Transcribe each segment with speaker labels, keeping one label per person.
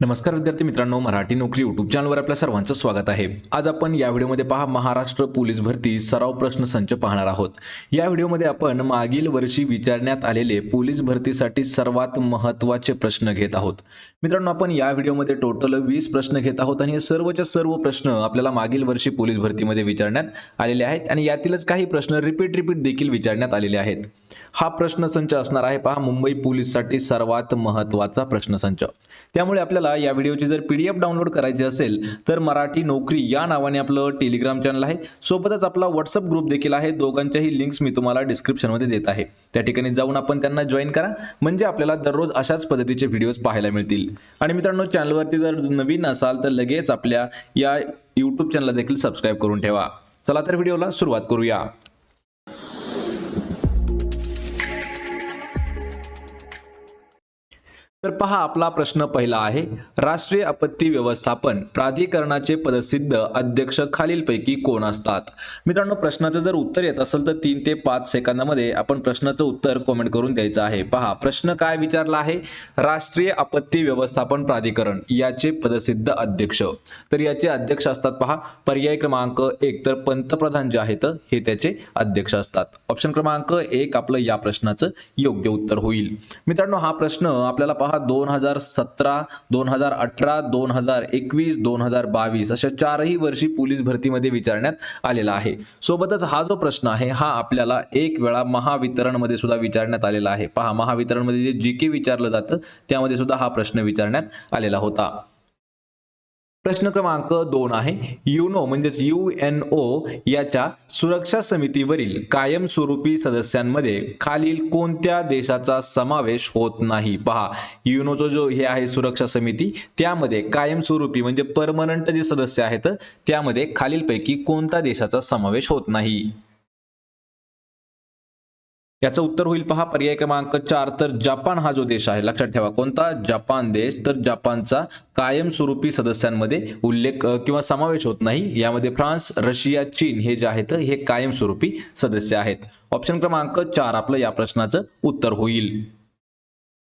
Speaker 1: नमस्कार विद्यार्थी मित्रांनो मराठी नोकरी युट्यूब चॅनलवर आपल्या सर्वांचं स्वागत आहे. आज आपण या व्हिडिओमध्ये पहा महाराष्ट्र पोलीस भरती सराव प्रश्न संच पाहणार आहोत. या व्हिडिओमध्ये आपण मागील वर्षी विचारण्यात आलेले पोलीस भरतीसाठी सर्वात महत्त्वाचे प्रश्न घेत आहोत. मित्रांनो आपण या व्हिडिओमध्ये टोटल वीस प्रश्न घेत आहोत आणि हे सर्वच्या सर्व प्रश्न आपल्याला मागील वर्षी पोलीस भरतीमध्ये विचारण्यात आलेले आहेत आणि यातीलच काही प्रश्न रिपीट रिपीट देखील विचारण्यात आलेले आहेत. हा प्रश्नसंच असणार आहे. पहा मुंबई पोलीससाठी सर्वात महत्त्वाचा प्रश्नसंच. त्यामुळे आपल्याला या व्हिडिओची जर पी डी एफ डाउनलोड करायची असेल तर मराठी नोकरी या नावाने आपलं टेलिग्राम चॅनल आहे. सोबतच आपला व्हॉट्सअप ग्रुप देखील आहे. दोघांच्याही लिंक्स मी तुम्हाला डिस्क्रिप्शनमध्ये देत आहे. त्या ठिकाणी जाऊन आपण त्यांना जॉईन करा. म्हणजे आपल्याला दररोज अशाच पद्धतीचे व्हिडिओज पाहायला मिळतील. आणि मित्रांनो चॅनलवरती जर नवीन असाल तर लगेच आपल्या या यूट्यूब चॅनलला देखील सबस्क्राईब करून ठेवा. चला तर व्हिडिओला सुरुवात करूया. तर पहा आपला प्रश्न पहिला आहे. राष्ट्रीय आपत्ती व्यवस्थापन प्राधिकरणाचे पदसिद्ध अध्यक्ष खालीलपैकी कोण असतात? मित्रांनो प्रश्नाचं जर उत्तर येत असेल तर तीन ते पाच सेकंदामध्ये आपण प्रश्नाचं उत्तर कॉमेंट करून द्यायचं आहे. पहा प्रश्न काय विचारला आहे? राष्ट्रीय आपत्ती व्यवस्थापन प्राधिकरण याचे पदसिद्ध अध्यक्ष. तर याचे अध्यक्ष असतात पहा पर्याय क्रमांक एक तर पंतप्रधान जे आहेत हे त्याचे अध्यक्ष असतात. ऑप्शन क्रमांक एक आपलं या प्रश्नाचं योग्य उत्तर होईल. मित्रांनो हा प्रश्न आपल्याला पहा दोन हजार सतरा दोन हजार अठरा दोन हजार एकवीस दोन हजार बावीस अशा चारही वर्षी पोलीस भरतीमध्ये विचारण्यात आलेला आहे. सोबतच हा जो प्रश्न आहे हा आपल्याला एक वेळा महावितरणमध्ये सुद्धा विचारण्यात आलेला आहे. पहा महावितरणमध्ये जे जी के विचारलं जातं त्यामध्ये सुद्धा हा प्रश्न विचारण्यात आलेला होता. प्रश्न क्रमांक दोन आहे. युनो म्हणजेच यू एन ओ याच्या सुरक्षा समितीवरील कायमस्वरूपी सदस्यांमध्ये खालील कोणत्या देशाचा समावेश होत नाही? पहा युनोचा जो हे आहे सुरक्षा समिती त्यामध्ये कायमस्वरूपी म्हणजे परमनंट जे सदस्य आहेत त्यामध्ये खालीलपैकी कोणत्या देशाचा समावेश होत नाही? याचं उत्तर होईल पहा. पर्याय क्रमांक चार तर जपान हा जो देश आहे लक्षात ठेवा. कोणता? जपान देश. तर जपानचा कायमस्वरूपी सदस्यांमध्ये उल्लेख किंवा समावेश होत नाही. यामध्ये फ्रान्स रशिया चीन हे जे आहेत हे कायमस्वरूपी सदस्य आहेत. ऑप्शन क्रमांक चार आपलं या प्रश्नाचं उत्तर होईल.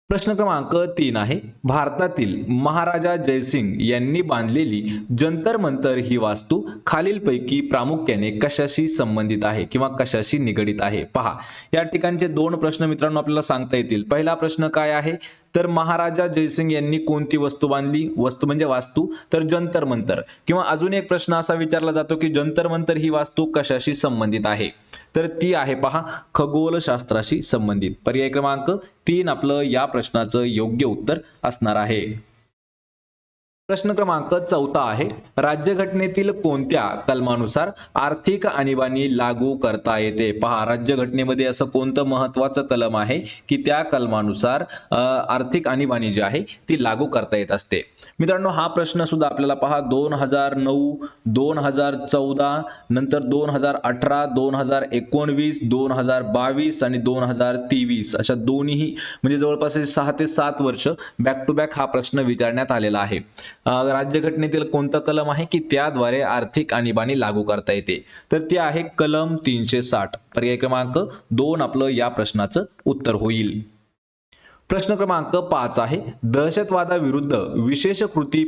Speaker 1: प्रश्न क्रमांक तीन आहे. भारतातील महाराजा जयसिंग यांनी बांधलेली जंतर मंतर ही वास्तू खालीलपैकी प्रामुख्याने कशाशी संबंधित आहे किंवा कशाशी निगडित आहे? पहा या ठिकाणचे दोन प्रश्न मित्रांनो आपल्याला सांगता येतील. पहिला प्रश्न काय आहे? तर महाराजा जयसिंग यांनी कोणती वस्तू बांधली? वस्तू म्हणजे वास्तू. तर जंतर मंतर. किंवा अजून एक प्रश्न असा विचारला जातो की जंतर मंतर ही वास्तू कशाशी संबंधित आहे? तर ती आहे पहा खगोलशास्त्राशी संबंधित. पर्याय क्रमांक तीन आपलं या प्रश्नाचं योग्य उत्तर असणार आहे. प्रश्न क्रमांक चौथा आहे राज्यघटनेतील कोणत्या कलमानुसार आर्थिक आणीबाणी लागू करता येते? पहा राज्यघटनेमध्ये असं कोणतं महत्वाचं कलम आहे की त्या कलमानुसार आर्थिक आणीबाणी जी आहे ती लागू करता येत असते? मित्रांनो हा प्रश्न सुद्धा आपल्याला पहा दोन हजार नऊ दोन हजार चौदा नंतर दोन हजार अठरा दोन हजार एकोणवीस दोन हजार बावीस आणि दोन हजार तेवीस अशा दोन्ही म्हणजे जवळपास सहा ते सात वर्ष बॅक टू बॅक हा प्रश्न विचारण्यात आलेला आहे. राज्यघटनेतील कोणता कलम आहे की त्याद्वारे आर्थिक आणीबाणी लागू करता येते? तर ते आहे कलम तीनशे साठ. पर्याय क्रमांक दोन आपलं या प्रश्नाचं उत्तर होईल. प्रश्न क्रमांक पाच आहे. दहशतवादाविरुद्ध विशेष कृती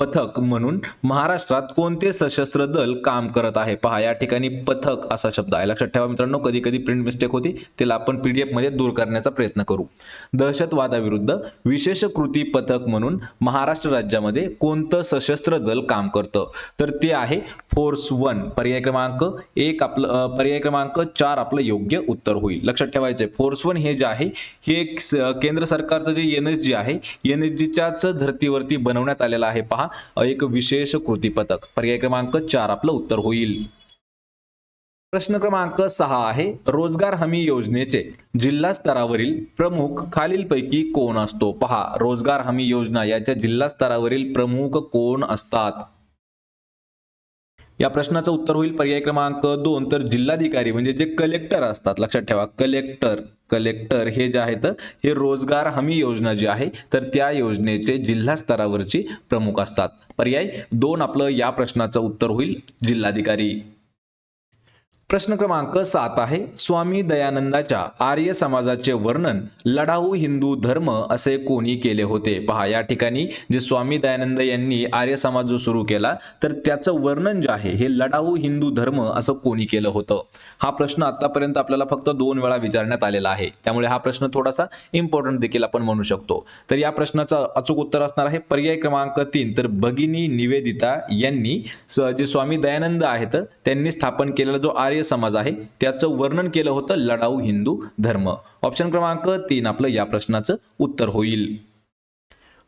Speaker 1: पथक म्हणून महाराष्ट्रात कोणते सशस्त्र दल काम करत आहे? पहा या ठिकाणी पथक असा शब्द आहे. लक्षात ठेवा मित्रांनो कधी कधी प्रिंट मिस्टेक होती त्याला आपण पीडीएफमध्ये दूर करण्याचा प्रयत्न करू. दहशतवादाविरुद्ध विशेष कृती पथक म्हणून महाराष्ट्र राज्यामध्ये कोणतं सशस्त्र दल काम करतं? तर ते आहे फोर्स वन. पर्याय क्रमांक एक आपलं पर्याय क्रमांक चार आपलं योग्य उत्तर होईल. लक्षात ठेवायचं आहे फोर्स वन हे जे आहे हे एक स- केंद्र सरकारचं जे एन एस जी आहे एन एस जीच्याच धर्तीवरती बनवण्यात आलेलं आहे. पहा एक विशेष कृती पथक. पर्याय क्रमांक चार आपलं उत्तर होईल. प्रश्न क्रमांक सहा आहे रोजगार हमी योजनेचे जिल्हा स्तरावरील प्रमुख खालीलपैकी कोण असतो? पहा रोजगार हमी योजना याच्या जिल्हा स्तरावरील प्रमुख कोण असतात? या प्रश्नाचं उत्तर होईल पर्याय क्रमांक दोन. तर जिल्हाधिकारी म्हणजे जे कलेक्टर असतात लक्षात ठेवा कलेक्टर कलेक्टर हे जे आहेत हे रोजगार हमी योजना जी आहे तर त्या योजनेचे जिल्हा स्तरावरची प्रमुख असतात. पर्याय दोन आपलं या प्रश्नाचं उत्तर होईल जिल्हाधिकारी. प्रश्न क्रमांक सात आहे. स्वामी दयानंदाच्या आर्य समाजाचे वर्णन लढाऊ हिंदू धर्म असे कोणी केले होते? पहा या ठिकाणी जे स्वामी दयानंद यांनी आर्य समाज जो सुरू केला तर त्याचं वर्णन जे आहे हे लढाऊ हिंदू धर्म असं कोणी केलं होतं? हा प्रश्न आतापर्यंत आपल्याला फक्त दोन वेळा विचारण्यात आलेला आहे. त्यामुळे हा प्रश्न थोडासा इम्पॉर्टंट देखील आपण म्हणू शकतो. तर या प्रश्नाचं अचूक उत्तर असणार आहे. पर्याय क्रमांक तीन तर भगिनी निवेदिता यांनी जे स्वामी दयानंद आहेत त्यांनी स्थापन केलेला जो आर्य समाज आहे. त्याचं वर्णन केलं होतं लढाऊ हिंदू धर्म. ऑप्शन क्रमांक तीन आपलं या प्रश्नाचं उत्तर होईल.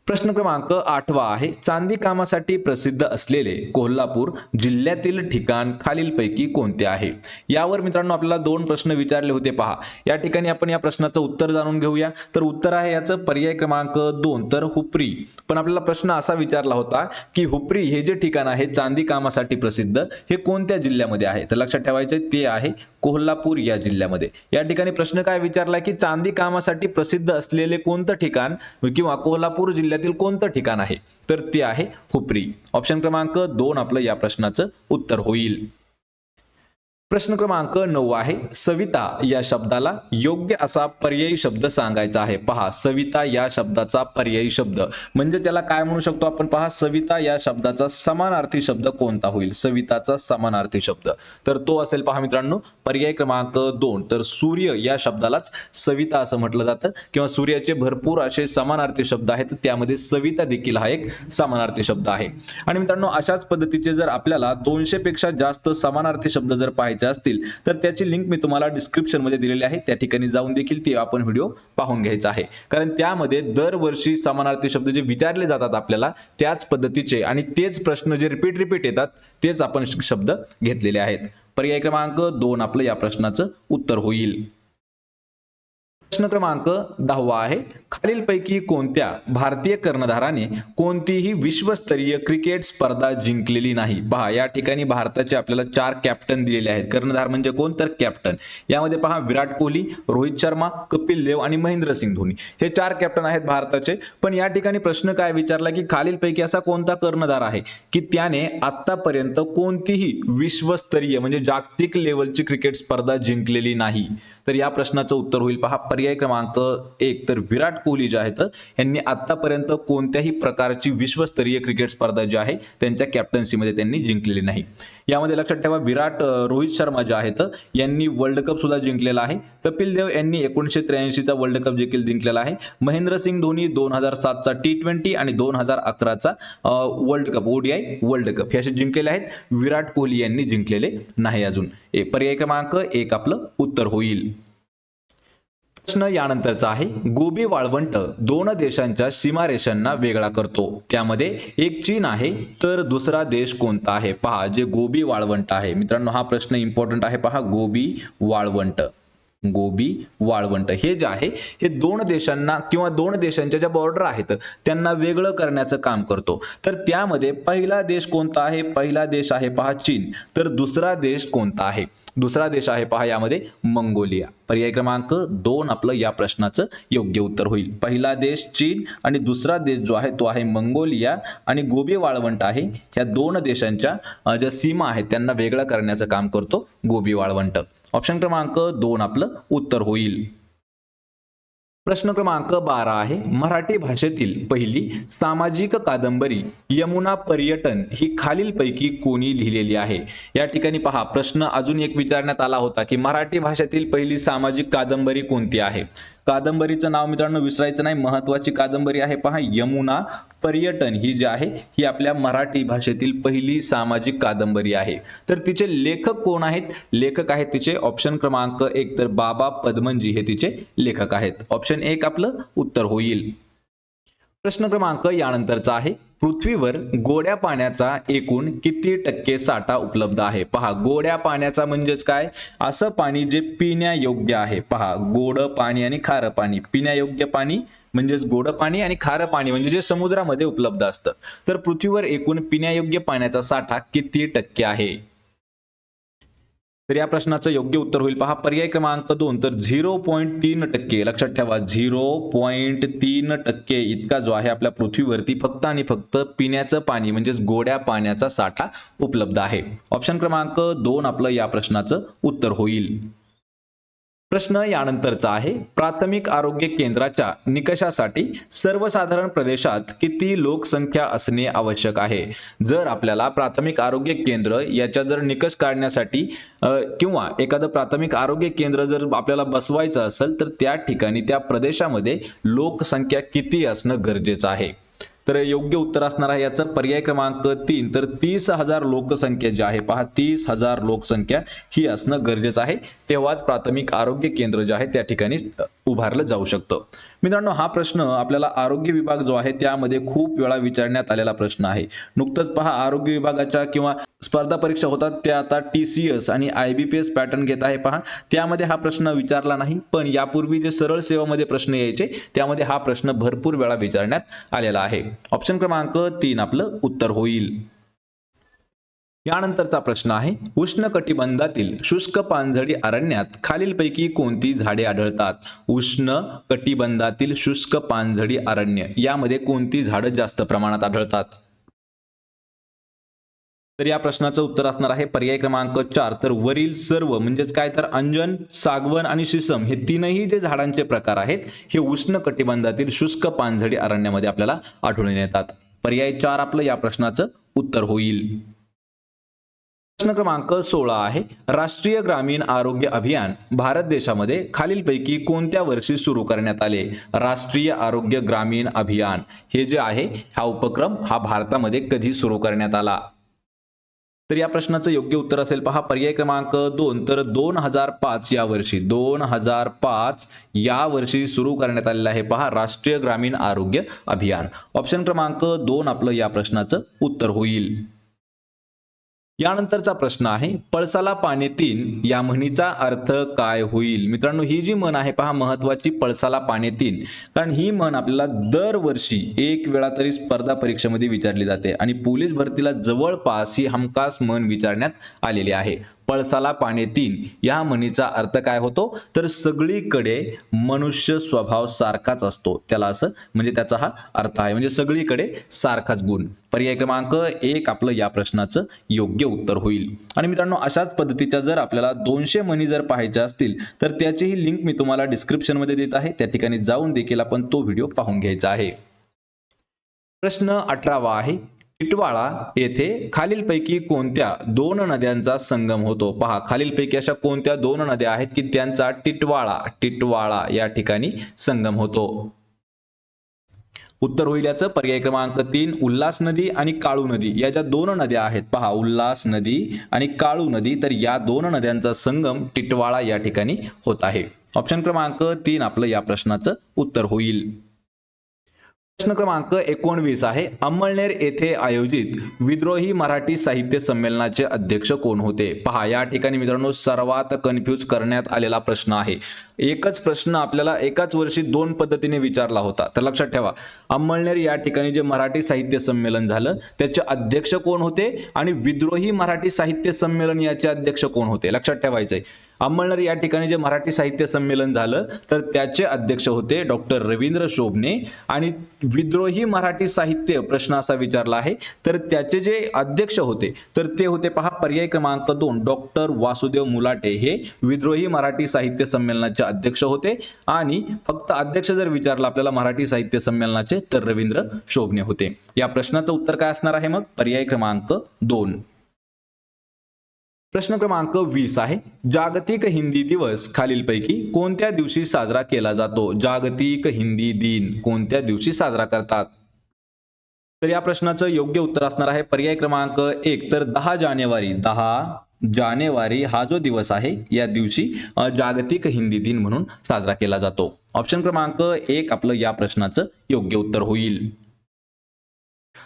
Speaker 1: प्रश्न क्रमांक आठवा आहे. चांदी कामासाठी प्रसिद्ध असलेले कोल्हापूर जिल्ह्यातील ठिकाण खालीलपैकी कोणते आहे? यावर मित्रांनो आपल्याला दोन प्रश्न विचारले होते पहा. या ठिकाणी आपण या प्रश्नाचं उत्तर जाणून घेऊया. तर उत्तर आहे याचं पर्याय क्रमांक दोन तर हुपरी. पण आपल्याला प्रश्न असा विचारला होता की हुपरी हे जे ठिकाण आहे चांदी कामासाठी प्रसिद्ध हे कोणत्या जिल्ह्यामध्ये आहे? तर लक्षात ठेवायचे ते आहे कोल्हापूर या जिल्ह्यामध्ये. या ठिकाणी प्रश्न काय विचारला की चांदी कामासाठी प्रसिद्ध असलेले कोणतं ठिकाण किंवा कोल्हापूर जिल्ह्यातील कोणतं ठिकाण आहे? तर ते आहे हुपरी. ऑप्शन क्रमांक दोन आपलं या प्रश्नाचं उत्तर होईल. प्रश्न क्रमांक नऊ आहे. सविता या शब्दाला योग्य असा पर्यायी शब्द सांगायचा आहे. पहा सविता या शब्दाचा पर्यायी शब्द. म्हणजे त्याला काय म्हणू शकतो आपण? पहा सविता या शब्दाचा समानार्थी शब्द कोणता होईल? सविताचा समानार्थी शब्द. तर तो असेल पहा मित्रांनो पर्याय क्रमांक दोन. तर सूर्य या शब्दालाच सविता असं म्हटलं जातं. किंवा सूर्याचे भरपूर असे समानार्थी शब्द आहेत. त्यामध्ये सविता देखील हा एक समानार्थी शब्द आहे. आणि मित्रांनो अशाच पद्धतीचे जर आपल्याला दोनशे पेक्षा जास्त समानार्थी शब्द जर पाहिजे पाहायच्या असतील तर त्याची लिंक मी तुम्हाला डिस्क्रिप्शनमध्ये दिलेली आहे. त्या ठिकाणी जाऊन देखील ते आपण व्हिडिओ पाहून घ्यायचा आहे. कारण त्यामध्ये दरवर्षी समानार्थी शब्द जे विचारले जातात आपल्याला त्याच पद्धतीचे आणि तेच प्रश्न जे रिपीट रिपीट येतात तेच आपण शब्द घेतलेले आहेत. पर्याय क्रमांक दोन आपलं या प्रश्नाचं उत्तर होईल. प्रश्न क्रमांक दहावा आहे. खालीलपैकी कोणत्या भारतीय कर्णधाराने कोणतीही विश्वस्तरीय क्रिकेट स्पर्धा जिंकलेली नाही? पहा या ठिकाणी भारताचे आपल्याला चार कॅप्टन दिलेले आहेत. कर्णधार म्हणजे कोण? तर कॅप्टन यामध्ये पहा विराट कोहली रोहित शर्मा कपिल देव आणि महेंद्रसिंग धोनी. हे चार कॅप्टन आहेत भारताचे. पण या ठिकाणी प्रश्न काय विचारला की खालीलपैकी असा कोणता कर्णधार आहे की त्याने आतापर्यंत कोणतीही विश्वस्तरीय म्हणजे जागतिक लेवलची क्रिकेट स्पर्धा जिंकलेली नाही? तर या प्रश्नाचं उत्तर होईल. पहा पर्याय क्रमांक एक तर विराट कोहली जे आहेत यांनी आतापर्यंत कोणत्याही प्रकारची विश्वस्तरीय क्रिकेट स्पर्धा जी आहे त्यांच्या कॅप्टन्सीमध्ये त्यांनी जिंकलेली नाही. यामध्ये लक्षात ठेवा विराट रोहित शर्मा जे आहेत यांनी वर्ल्ड कप सुद्धा जिंकलेला आहे. कपिल देव यांनी एकोणीसशे त्र्याऐंशीचा वर्ल्ड कप देखील जिंकलेला आहे. महेंद्रसिंग धोनी दोन हजार सातचा टी ट्वेंटी आणि दोन हजार अकराचा world cup ODI world cup हे असे जिंकलेले आहेत. विराट कोहली यांनी जिंकलेले नाही अजून. ए पर्याय क्रमांक एक आपलं उत्तर होईल. प्रश्न यानंतरचा आहे. गोबी वाळवंट दोन देशांच्या सीमारेषांना वेगळा करतो. त्यामध्ये एक चीन आहे तर दुसरा देश कोणता आहे? पहा जे गोबी वाळवंट आहे. मित्रांनो हा प्रश्न इम्पॉर्टंट आहे. पहा गोबी वाळवंट. गोबी वाळवंट हे जे आहे हे दोन देशांना किंवा दोन देशांच्या ज्या बॉर्डर आहेत त्यांना वेगळं करण्याचं काम करतो. तर त्यामध्ये पहिला देश कोणता आहे? पहिला देश आहे पहा चीन. तर दुसरा देश कोणता आहे? दुसरा देश आहे पहा यामध्ये मंगोलिया. पर्याय क्रमांक दोन आपलं या प्रश्नाचं योग्य उत्तर होईल. पहिला देश चीन आणि दुसरा देश जो आहे तो आहे मंगोलिया आणि गोबी वाळवंट आहे. ह्या दोन देशांच्या ज्या सीमा आहेत त्यांना वेगळं करण्याचं काम करतो गोबी वाळवंट. ऑप्शन क्रमांक दोन आपलं उत्तर होईल. प्रश्न क्रमांक बारा आहे. मराठी भाषेतील पहिली सामाजिक कादंबरी यमुना पर्यटन ही खालीलपैकी कोणी लिहिलेली आहे? या ठिकाणी पहा प्रश्न अजून एक विचारण्यात आला होता की मराठी भाषेतील पहिली सामाजिक कादंबरी कोणती आहे? कादंबरीचं नाव मित्रांनो विसरायचं नाही. महत्वाची कादंबरी आहे. पहा यमुना पर्यटन ही जी आहे ही आपल्या मराठी भाषेतील पहिली सामाजिक कादंबरी आहे. तर तिचे लेखक कोण आहेत? लेखक आहेत तिचे ऑप्शन क्रमांक एक तर बाबा पद्मनजी हे तिचे लेखक आहेत. ऑप्शन एक आपलं उत्तर होईल. प्रश्न क्रमांक यानंतरचा आहे. पृथ्वीवर गोड्या पाण्याचा एकूण किती टक्के साठा उपलब्ध आहे? पहा गोड्या पाण्याचा म्हणजेच काय? असं पाणी जे पिण्यायोग्य आहे. पहा गोड पाणी आणि खारं पाणी. पिण्यायोग्य पाणी म्हणजेच गोड पाणी आणि खारं पाणी म्हणजे जे समुद्रामध्ये उपलब्ध असतं. तर पृथ्वीवर एकूण पिण्यायोग्य पाण्याचा साठा किती टक्के आहे? तर या प्रश्नाचं योग्य उत्तर होईल. पहा पर्याय क्रमांक दोन तर झिरो पॉईंट तीन टक्के लक्षात ठेवा झिरो पॉईंट तीन टक्के इतका जो आहे आपल्या पृथ्वीवरती फक्त आणि फक्त पिण्याचं पाणी म्हणजेच गोड्या पाण्याचा साठा उपलब्ध आहे. ऑप्शन क्रमांक दोन आपलं या प्रश्नाचं उत्तर होईल. प्रश्न यानंतरचा आहे. प्राथमिक आरोग्य केंद्राच्या निकषासाठी सर्वसाधारण प्रदेशात किती लोकसंख्या असणे आवश्यक आहे? जर आपल्याला प्राथमिक आरोग्य केंद्र याच्या जर निकष काढण्यासाठी किंवा एखादं प्राथमिक आरोग्य केंद्र जर आपल्याला बसवायचं असेल तर त्या ठिकाणी त्या प्रदेशामध्ये लोकसंख्या किती असणं गरजेचं आहे? तर योग्य उत्तर असणार आहे याचं. पर्याय क्रमांक तीन. तर तीस हजार लोकसंख्या जी आहे पहा तीस हजार लोकसंख्या ही असणं गरजेचं आहे. तेव्हाच प्राथमिक आरोग्य केंद्र जे आहे त्या ठिकाणी उभारलं जाऊ शकतं. मित्रांनो हा प्रश्न आपल्याला आरोग्य विभाग जो आहे त्यामध्ये खूप वेळा विचारण्यात आलेला प्रश्न आहे. नुकतंच पहा आरोग्य विभागाच्या किंवा स्पर्धा परीक्षा होतात त्या आता टी सी एस आणि I B P S pattern घेत आहे पहा. त्यामध्ये हा प्रश्न विचारला नाही पण यापूर्वी जे सरळ सेवामध्ये प्रश्न यायचे त्यामध्ये हा प्रश्न भरपूर वेळा विचारण्यात आलेला आहे. ऑप्शन क्रमांक तीन आपलं उत्तर होईल. यानंतरचा प्रश्न आहे उष्ण कटिबंधातील शुष्क पानझडी अरण्यात खालीलपैकी कोणती झाडे आढळतात? उष्ण कटिबंधातील शुष्क पानझडी अरण्य यामध्ये कोणती झाडं जास्त प्रमाणात आढळतात? तर या प्रश्नाचं उत्तर असणार आहे पर्याय क्रमांक चार. तर वरील सर्व म्हणजेच काय तर अंजन सागवन आणि शिसम हे तीनही जे झाडांचे प्रकार आहेत हे उष्ण कटिबंधातील शुष्क पानझडी अरण्यामध्ये आपल्याला आढळून येतात. पर्याय चार आपलं या प्रश्नाचं उत्तर होईल. प्रश्न क्रमांक सोळा आहे. राष्ट्रीय ग्रामीण आरोग्य अभियान भारत देशामध्ये खालीलपैकी कोणत्या वर्षी सुरू करण्यात आले? राष्ट्रीय आरोग्य ग्रामीण अभियान. हे जे आहे हा उपक्रम हा भारतामध्ये कधी सुरू करण्यात आला? तर या प्रश्नाचं योग्य उत्तर असेल पहा. पर्याय क्रमांक दोन. तर दोन हजार पाच या वर्षी दोन हजार पाच या वर्षी सुरू करण्यात आलेलं आहे पहा. राष्ट्रीय ग्रामीण आरोग्य अभियान. ऑप्शन क्रमांक दोन आपलं या प्रश्नाचं उत्तर होईल. यानंतरचा प्रश्न आहे पळसाला पाने तीन या म्हणीचा अर्थ काय होईल? मित्रांनो ही जी म्हण आहे पहा महत्वाची पळसाला पाने तीन. कारण ही म्हण आपल्याला दरवर्षी एक वेळा तरी स्पर्धा परीक्षेमध्ये विचारली जाते आणि पोलीस भरतीला जवळपास ही हमखास म्हण विचारण्यात आलेली आहे. पळसाला पाने तीन. या म्हणीचा अर्थ काय होतो? तर सगळीकडे मनुष्य स्वभाव सारखाच असतो. त्याला असं म्हणजे त्याचा हा अर्थ आहे. म्हणजे सगळीकडे सारखाच गुण. पर्याय क्रमांक एक आपलं या प्रश्नाचं योग्य उत्तर होईल. आणि मित्रांनो अशाच पद्धतीच्या जर आपल्याला दोनशे म्हणी जर पाहायच्या असतील तर त्याचीही लिंक मी तुम्हाला डिस्क्रिप्शनमध्ये देत आहे. त्या ठिकाणी जाऊन देखील आपण तो व्हिडिओ पाहून घ्यायचा आहे. प्रश्न अठरावा आहे. टिटवाळा येथे खालीलपैकी कोणत्या दोन नद्यांचा संगम होतो? पहा खालीलपैकी अशा कोणत्या दोन नद्या आहेत की त्यांचा टिटवाळा टिटवाळा या ठिकाणी संगम होतो? उत्तर होईल याचं. पर्याय क्रमांक तीन उल्हास नदी आणि काळू नदी. या ज्या दोन नद्या आहेत पहा उल्हास नदी आणि काळू नदी तर या दोन नद्यांचा संगम टिटवाळा या ठिकाणी होत आहे. ऑप्शन क्रमांक तीन आपलं या प्रश्नाचं उत्तर होईल. प्रश्न क्रमांक एकोणवीस आहे. अंमळनेर येथे आयोजित विद्रोही मराठी साहित्य संमेलनाचे अध्यक्ष कोण होते? पहा या ठिकाणी मित्रांनो सर्वात कन्फ्यूज करण्यात आलेला प्रश्न आहे. एकच प्रश्न आपल्याला एकाच वर्षी दोन पद्धतीने विचारला होता. तर लक्षात ठेवा अंमळनेर या ठिकाणी जे मराठी साहित्य संमेलन झालं त्याचे अध्यक्ष कोण होते? आणि विद्रोही मराठी साहित्य संमेलन याचे अध्यक्ष कोण होते? लक्षात ठेवायचंय. अंमळनेर या ठिकाणी जे मराठी साहित्य संमेलन झालं तर त्याचे अध्यक्ष होते डॉक्टर रवींद्र शोभने आणि विद्रोही मराठी साहित्य प्रश्न असा विचारला आहे तर त्याचे जे अध्यक्ष होते तर ते होते पहा पर्याय क्रमांक दोन डॉक्टर वासुदेव मुलाटे हे विद्रोही मराठी साहित्य संमेलनाचे अध्यक्ष होते. आणि फक्त अध्यक्ष जर विचारला आपल्याला मराठी साहित्य संमेलनाचे तर रवींद्र शोभने होते. या प्रश्नाचं उत्तर काय असणार आहे मग? पर्याय क्रमांक दोन. प्रश्न क्रमांक वीस आहे. जागतिक हिंदी दिवस खालीलपैकी कोणत्या दिवशी साजरा केला जातो? जागतिक हिंदी दिन कोणत्या दिवशी साजरा करतात? तर या प्रश्नाचं योग्य उत्तर असणार आहे. पर्याय क्रमांक एक. तर दहा जानेवारी दहा जानेवारी हा जो दिवस आहे या दिवशी जागतिक हिंदी दिन म्हणून साजरा केला जातो. ऑप्शन क्रमांक एक आपलं या प्रश्नाचं योग्य उत्तर होईल.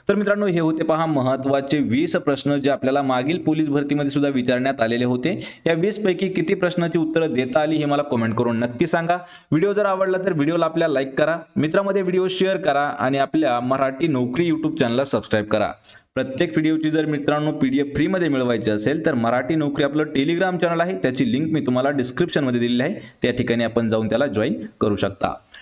Speaker 1: तर मित्रांनो हे होते पहा महत्त्वाचे वीस प्रश्न जे आपल्याला मागील पोलीस भरतीमध्ये सुद्धा विचारण्यात आलेले होते. या वीस पैकी किती प्रश्नाची उत्तरं देता आली हे मला कमेंट करून नक्की सांगा. व्हिडिओ जर आवडला तर व्हिडिओला आपल्या लाईक करा. मित्रामध्ये व्हिडिओ शेअर करा आणि आपल्या मराठी नोकरी यूट्यूब चॅनलला सबस्क्राईब करा. प्रत्येक व्हिडिओची जर मित्रांनो पी डी एफ फ्रीमध्ये मिळवायची असेल तर मराठी नोकरी आपलं टेलिग्राम चॅनल आहे. त्याची लिंक मी तुम्हाला डिस्क्रिप्शनमध्ये दिलेली आहे. त्या ठिकाणी आपण जाऊन त्याला जॉईन करू शकता.